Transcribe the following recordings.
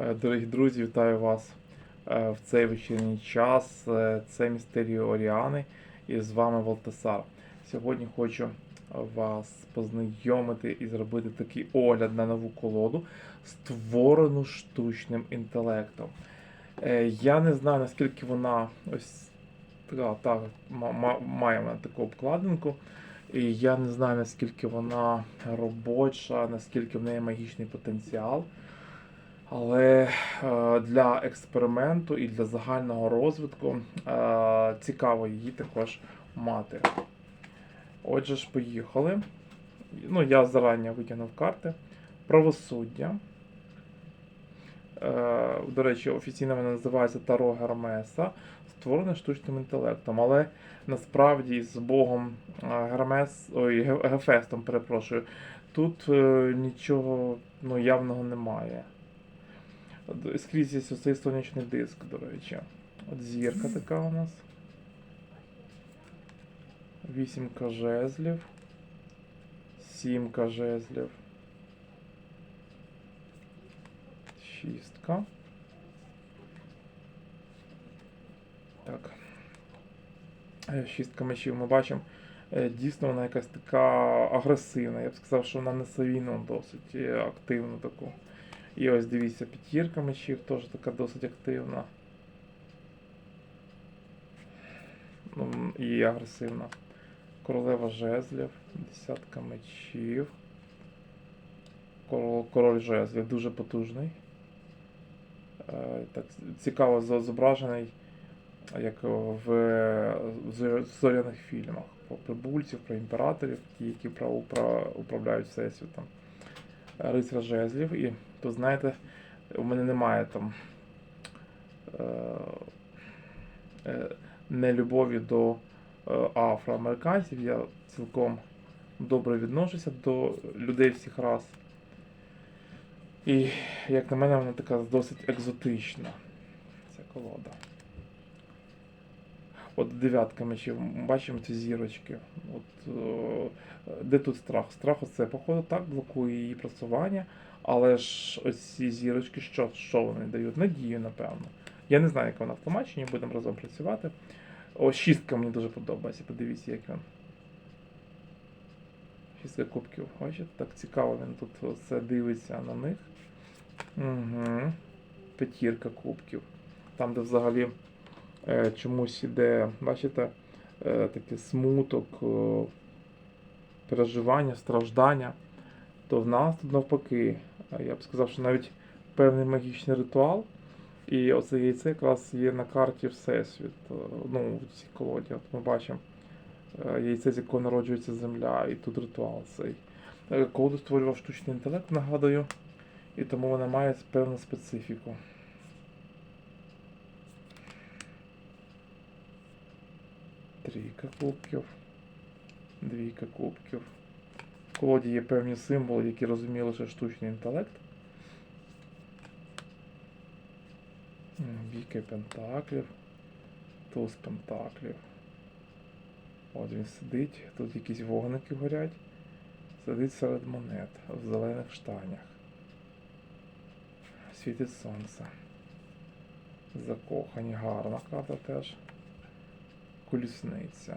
Е, Дорогі друзі, вітаю вас е, в цей вечірній час. Е, Це Містеріо Оріани і з вами Валтасар. Сьогодні хочу вас познайомити і зробити такий огляд на нову колоду, створену штучним інтелектом. Я не знаю, наскільки вона ось така, так, ма- ма- має вона таку обкладинку. І я не знаю, наскільки вона робоча, наскільки в неї магічний потенціал. Але е, для експерименту і для загального розвитку е, цікаво її також мати. Отже ж, поїхали. Ну, я зарані витягнув карти. Правосуддя. Е, до речі, офіційно вона називається Таро Гермеса, створене штучним інтелектом. Але насправді з Богом Гермес, ой, Гефестом, перепрошую, тут нічого ну, явного немає. Скрізь є цей сонячний диск, до речі. От зірка така у нас. Вісімка жезлів. Сімка жезлів. Шістка. Так. Е, Шістка мечів ми бачимо. е, Дійсно, вона якась така агресивна. Я б сказав, що вона несе війну досить е, активну таку. І ось дивіться, п'ятірка мечів теж така досить активна. Ну, і агресивна. Королева жезлів, десятка мечів. Король, король жезлів дуже потужний. Е, Так, цікаво зображений, як в зо- зоряних фільмах. Про прибульців, про імператорів, ті, які управляють всесвітом. Рицар жезлів. І то знаєте, у мене немає там е, е, нелюбові до е, афроамериканців. Я цілком добре відношуся до людей всіх рас. І, як на мене, вона така досить екзотична. Ця колода. От дев'ятка мечів. Бачимо ці зірочки. От, е, де тут страх? Страх оце, походу, так блокує її просування. Але ж ось ці зірочки, що, що вони дають? Надію, напевно. Я не знаю, як вона в тлумаченні, будемо разом працювати. О, шістка мені дуже подобається. Подивіться, як він. Шістка кубків. Бачите, так цікаво він тут все дивиться на них. Угу. П'ятірка кубків. Там, де взагалі е, чомусь іде, бачите, е, такий смуток, е, переживання, страждання, то в нас тут навпаки, я б сказав, що навіть певний магічний ритуал. І оце яйце якраз є на карті Всесвіт. е, Ну, в цій колоді. От ми бачимо е, яйце, з якого народжується земля, і тут ритуал цей. Е, Колоду створював штучний інтелект, нагадую, і тому вона має певну специфіку. Трійка кубків. Двійка кубків. Колоді є певні символи, які розуміє лише штучний інтелект. Віки пентаклів. Туз пентаклів. От він сидить, тут якісь вогники горять. Сидить серед монет в зелених штанях. Світить сонце. Закохані, гарна карта теж. Колісниця.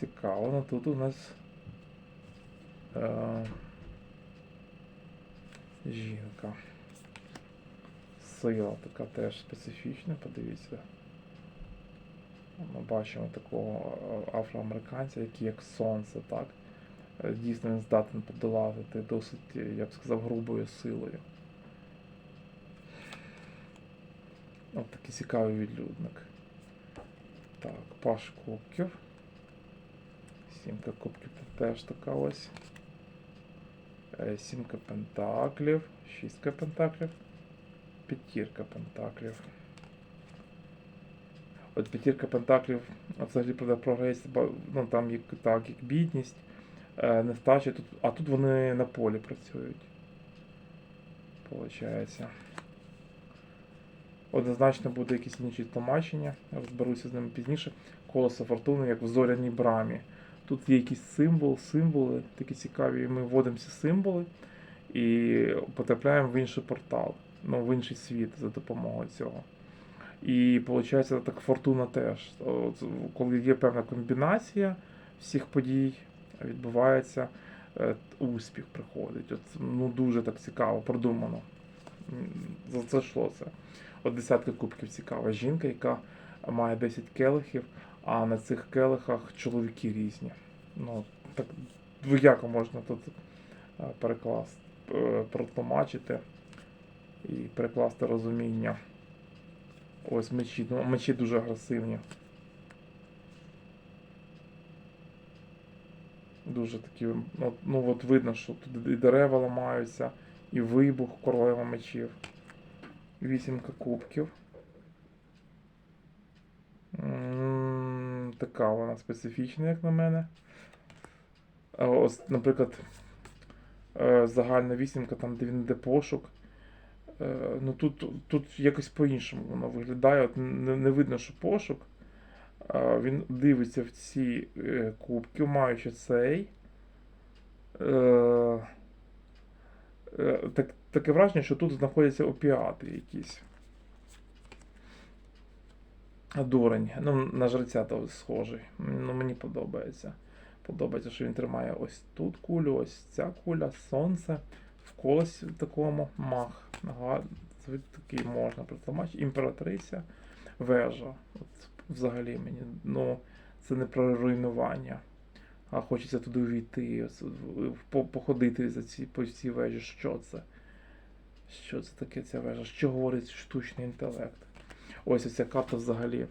Цікаво, ну тут у нас е, жінка. Сила така теж специфічна, подивіться. Ми бачимо такого е, афроамериканця, який як сонце, так? Е, Дійсно він здатен подолати досить, я б сказав, грубою силою. От такий цікавий відлюдник. Так, паш кубків. Сімка кубків це теж така ось. Е, Сімка пентаклів, шістка пентаклів, п'ятірка пентаклів. От п'ятірка пентаклів взагалі про прогрес, ба- ну там як так, як бідність, е, нестача, тут, а тут вони на полі працюють. Получається. Однозначно буде якесь інше тлумачення, розберуся з ними пізніше. Колесо фортуни, як в зоряній брамі. Тут є якийсь символ, символи такі цікаві. Ми вводимо ці символи, і потрапляємо в інший портал, ну, в інший світ за допомогою цього. І виходить, так фортуна теж. От, коли є певна комбінація всіх подій, відбувається е, успіх приходить. От, ну, дуже так цікаво, продумано. За це йшло це. От десятка кубків цікава. Жінка, яка має 10 келихів, а на цих келихах чоловіки різні. Ну, так двояко можна тут е, перекласти, е, протлумачити і перекласти розуміння. Ось мечі. Ну, мечі дуже агресивні. Дуже такі. Ну, ну от видно, що тут і дерева ламаються, і вибух королева мечів. Вісімка кубків. Така вона специфічна, як на мене. Ось, наприклад, е, загальна вісімка, там, де він йде пошук. Е, Ну тут, тут якось по-іншому воно виглядає. От не, не видно, що пошук. Він дивиться в ці е, кубки, маючи цей. Так, таке враження, що тут знаходяться опіати якісь. Дурень. Ну, на жреця то схожий. Ну, мені подобається. Подобається, що він тримає ось тут кулю, ось ця куля, сонце. В колесі такому мах. Ага, такий можна притламати. Імператриця, вежа. От взагалі мені. Ну, це не про руйнування. А хочеться туди увійти, в- походити за ці, по цій вежі. Що це? Що це таке ця вежа? Що говорить штучний інтелект? Ось оця карта взагалі.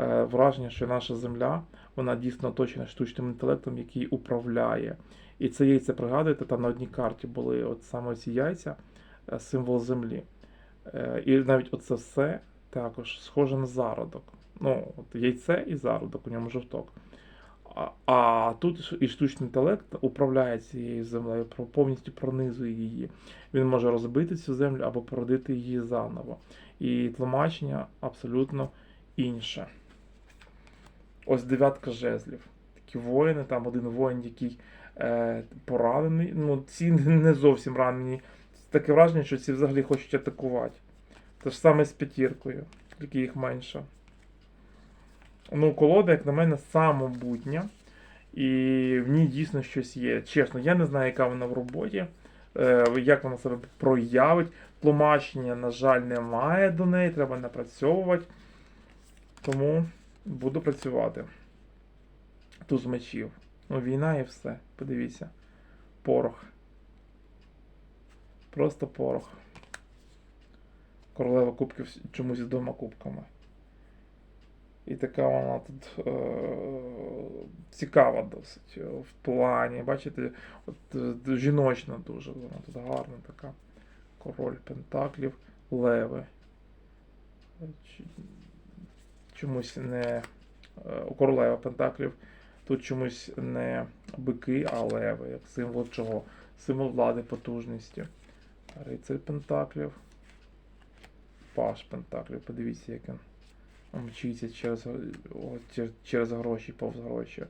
Е, враження, що наша земля вона дійсно оточена штучним інтелектом, який управляє. І це яйця, пригадуєте, там на одній карті були от саме ці яйця, е, символ землі. Е, І навіть оце все також схоже на зародок. Ну, от яйце і зародок, у ньому жовток. А, а тут і штучний інтелект управляє цією землею, повністю пронизує її. Він може розбити цю землю або породити її заново. І тлумачення абсолютно інше. Ось дев'ятка жезлів. Такі воїни, там один воїн, який е, поранений. Ну, ці не зовсім ранені. Таке враження, що ці взагалі хочуть атакувати. Те ж саме з п'ятіркою, тільки їх менше. Ну, колода, як на мене, самобутня. І в ній дійсно щось є. Чесно, я не знаю, яка вона в роботі, як вона себе проявить. Тлумачення, на жаль, немає до неї, треба напрацьовувати. Тому буду працювати. Туз мечів. Ну, війна і все. Подивіться. Порох. Просто порох. Королева кубків чомусь з двома кубками. І така вона тут е- цікава досить. е, В плані, бачите, от, е, жіночна дуже вона тут гарна така. Король Пентаклів, леви. Чомусь не е, у королева Пентаклів. Тут чомусь не бики, а леви, як символ чого? Символ влади, потужності. Рицарь Пентаклів. Паш Пентаклів. Подивіться, як він мчиться через, о, чер- через гроші, повз гроші.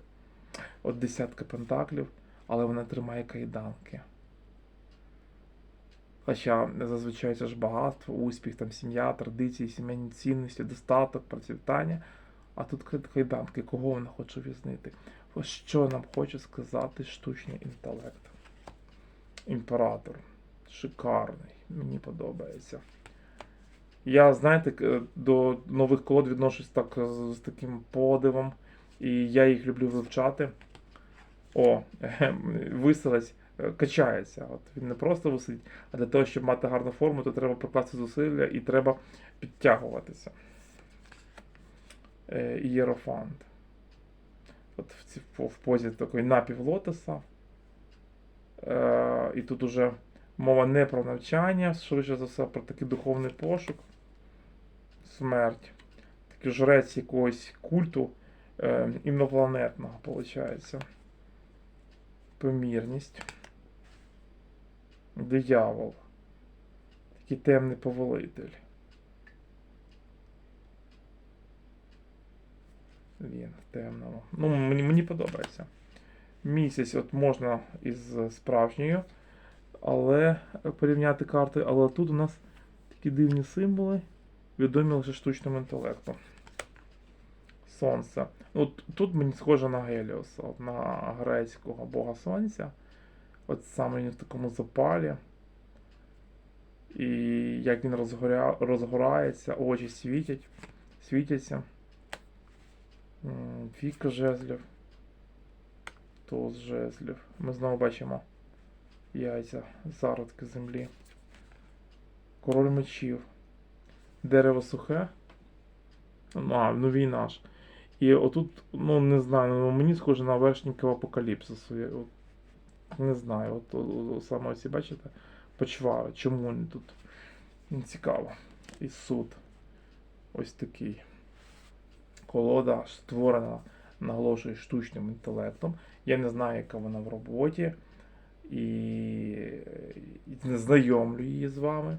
От десятка пентаклів, але вона тримає кайданки. Хоча зазвичай це ж багатство, успіх, там, сім'я, традиції, сімейні цінності, достаток, процвітання. А тут кайданки, кого вона хоче в'язнити? Що нам хоче сказати штучний інтелект. Імператор. Шикарний. Мені подобається. Я, знаєте, до нових колод відношусь так з, з таким подивом, і я їх люблю вивчати. О, виселець е, качається. От він не просто висить, а для того, щоб мати гарну форму, то треба прокласти зусилля і треба підтягуватися. Е, Ієрофант. От в, ці, в позі такої напівлотоса. Е, і тут уже мова не про навчання, швидше за все, про такий духовний пошук. Смерть. Такий жрець якогось культу е, інопланетного, виходить. Помірність. Диявол. Такий темний повелитель. Він в темному. Ну, мені, мені подобається. Місяць от можна із справжньою але порівняти карти, але тут у нас такі дивні символи, відомі лише штучним інтелектом. Сонце. Ну, т- тут мені схоже на Геліоса, на грецького бога сонця. От саме він в такому запалі. І як він розгоря... розгорається, очі світять, світяться. М, Віка жезлів. Туз жезлів. Ми знову бачимо яйця, зародки землі. Король мечів. Дерево сухе. Ну, а, ну війна ж. І отут, ну не знаю, ну, мені схоже на вершників апокаліпсису. Я от Не знаю, от, от, саме ці, бачите, почвари. Чому вони тут? Цікаво. І суд. Ось такий. Колода створена, наголошую, штучним інтелектом. Я не знаю, яка вона в роботі. І, і не знайомлю її з вами.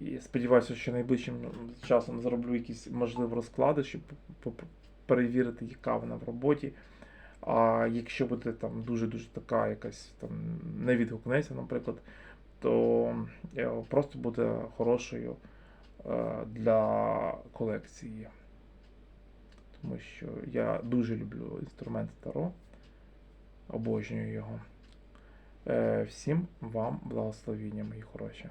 І сподіваюся, що найближчим часом зроблю якісь можливі розклади, щоб перевірити, яка вона в роботі. А якщо буде там дуже-дуже така якась там не відгукнеться, наприклад, то е, просто буде хорошою е, для колекції. Тому що я дуже люблю інструмент Таро, обожнюю його. Е, Всім вам благословіння, мої хороші.